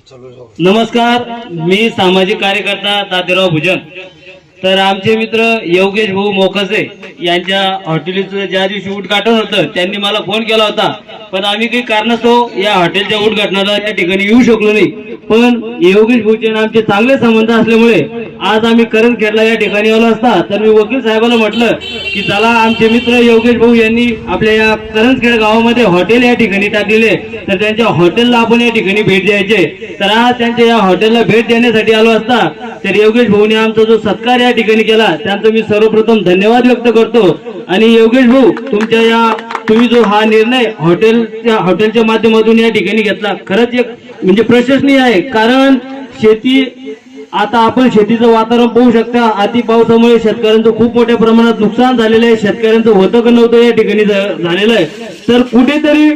नमस्कार मी सामाजिक कार्यकर्ता तातेराव भुजन तर आमचे मित्र योगेश भाऊ मोखसे यांच्या हॉटेलचं ज्या दिवशी उद्घाटन होतं त्यांनी मला फोन केला होता. पण आम्ही काही कारणास्तव या हॉटेलच्या उद्घाटनाला त्या ठिकाणी येऊ शकलो नाही. पण योगेश भाऊचे आमचे चांगले संबंध असल्यामुळे आज आम्ही करंजखेडला या ठिकाणी आलो असता तर मी वकील साहेबांना म्हटलं की चला आमचे मित्र योगेश भाऊ यांनी आपल्या या करंजखेड गावामध्ये हॉटेल या ठिकाणी टाकलेले तर त्यांच्या हॉटेलला आपण या ठिकाणी भेट द्यायचे. तर आज त्यांच्या या हॉटेलला भेट देण्यासाठी आलो असता तर योगेश भाऊने आमचा जो सत्कार या ठिकाणी केला त्यांचा मी सर्वप्रथम धन्यवाद व्यक्त करतो. आणि योगेश भाऊ तुमच्या या तुम्ही जो हा निर्णय हॉटेलच्या हॉटेलच्या माध्यमातून या ठिकाणी घेतला खरंच एक म्हणजे प्रशंसनीय आहे कारण शेती आता आपण शेतीचं वातावरण पाहू शकता. अति पावसामुळे शेतकऱ्यांचं खूप मोठ्या प्रमाणात नुकसान झालेलं आहे. शेतकऱ्यांचं होतं का नव्हतं या ठिकाणी झालेलं आहे. तर कुठेतरी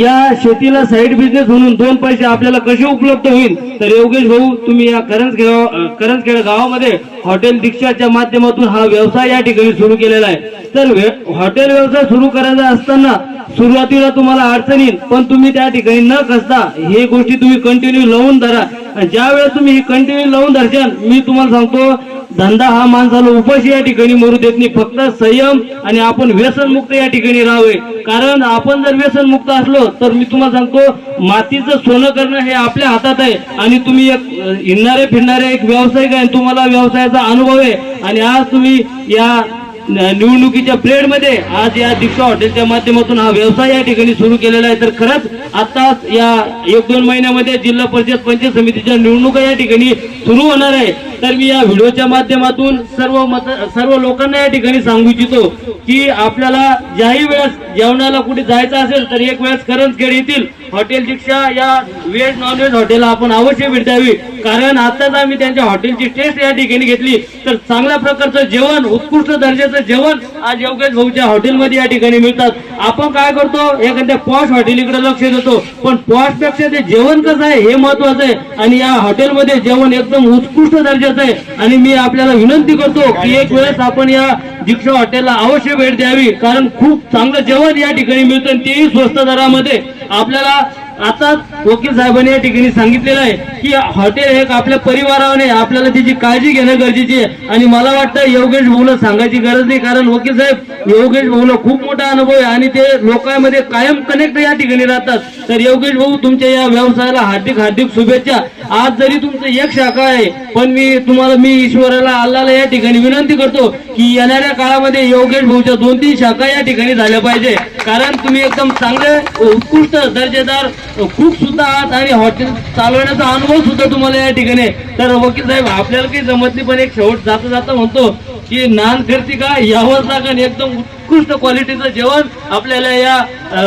या शेतीला साईड बिझनेस म्हणून दोन पैसे आपल्याला कसे उपलब्ध होईल? तर योगेश भाऊ तुम्ही या करंजखेड करंजखेड गावामध्ये हॉटेल दीक्षाच्या माध्यमातून हा व्यवसाय या ठिकाणी सुरू केलेला आहे. तर हॉटेल व्यवसाय सुरू करायचा असताना सुरुवातीला तुम्हाला अडचण येईल पण तुम्ही त्या ठिकाणी न कसता हे गोष्टी तुम्ही कंटिन्यू लावून धरा. ज्या वेळेस तुम्ही ही कंटिन्यू लावून धरशाल मी तुम्हाला सांगतो धंदा हा माणसाला उपाशी या ठिकाणी मरू देत नाही. फक्त संयम आणि आपण व्यसनमुक्त या ठिकाणी राहावे. कारण आपण जर व्यसनमुक्त असलो तर मी तुम्हाला सांगतो मातीचं सोनं करणं हे आपल्या हातात आहे. आणि तुम्ही एक हिंडणारे फिरणारे एक व्यावसायिक आहे तुम्हाला व्यवसायाचा अनुभव आहे. आणि आज तुम्ही या निवडणुकीच्या पिरियडमध्ये आज या दीक्षा हॉटेलच्या माध्यमातून हा व्यवसाय या ठिकाणी सुरू केलेला आहे. तर खरंच आताच या एक दोन महिन्यामध्ये जिल्हा परिषद पंचायत समितीच्या निवडणुका या ठिकाणी सुरू होणार आहे. तर मी या व्हिडिओच्या माध्यमातून सर्व मत सर्व लोकांना या ठिकाणी सांगू इच्छितो की आपल्याला ज्याही वेळेस जेवणाला कुठे जायचं असेल तर एक वेळेस करंजखेड येथील हॉटेल दीक्षा या व्हेज नॉनव्हेज हॉटेलला आपण अवश्य भेट द्यावी. कारण आताच आम्ही त्यांच्या हॉटेलची टेस्ट या ठिकाणी घेतली. तर चांगल्या प्रकारचं जेवण उत्कृष्ट दर्जाचं जेवण आज योगेश भाऊच्या हॉटेलमध्ये या ठिकाणी मिळतात. आपण काय करतो? एखाद्या पॉश हॉटेलीकडे लक्ष देतो. पण पॉशपेक्षा ते जेवण कसं आहे हे महत्वाचं आहे. आणि या हॉटेलमध्ये जेवण एकदम उत्कृष्ट दर्जाचं आहे. आणि मी आपल्याला विनंती करतो की एक वेळेस आपण या दीक्षा हॉटेलला अवश्य भेट द्यावी. कारण खूप चांगलं जेवण या ठिकाणी मिळतं आणि तेही स्वस्त दरामध्ये. आपल्याला आता वकील साहेबांनी या ठिकाणी सांगितलेलं आहे की हॉटेल हे आपल्या परिवाराने आपल्याला त्याची काळजी घेणं गरजेची आहे. आणि मला वाटतं योगेश भाऊला सांगायची गरज नाही कारण वकील साहेब योगेश भाऊला खूप मोठा अनुभव आहे आणि ते लोकांमध्ये कायम कनेक्ट या ठिकाणी राहतात. तर योगेश भाऊ तुमच्या या व्यवसायाला हार्दिक हार्दिक शुभेच्छा. आज जरी तुमचं एक शाखा आहे पण मी तुम्हाला मी ईश्वराला अल्लाला या ठिकाणी विनंती करतो की येणाऱ्या काळामध्ये योगेश भाऊच्या दोन तीन शाखा या ठिकाणी झाल्या पाहिजे. कारण तुम्ही एकदम चांगले उत्कृष्ट दर्जेदार खूप सुद्धा आहात आणि हॉटेल चालवण्याचा अनुभव सुद्धा तुम्हाला या ठिकाणी तर वकील साहेब आपल्याला काही जमत नाही पण एक शेवट जाता जाता म्हणतो की नान खर्ची का यावर लागण एकदम उत्कृष्ट क्वालिटीचं जेवण आपल्याला या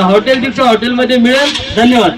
हॉटेल दीक्षा हॉटेलमध्ये मिळेल. धन्यवाद.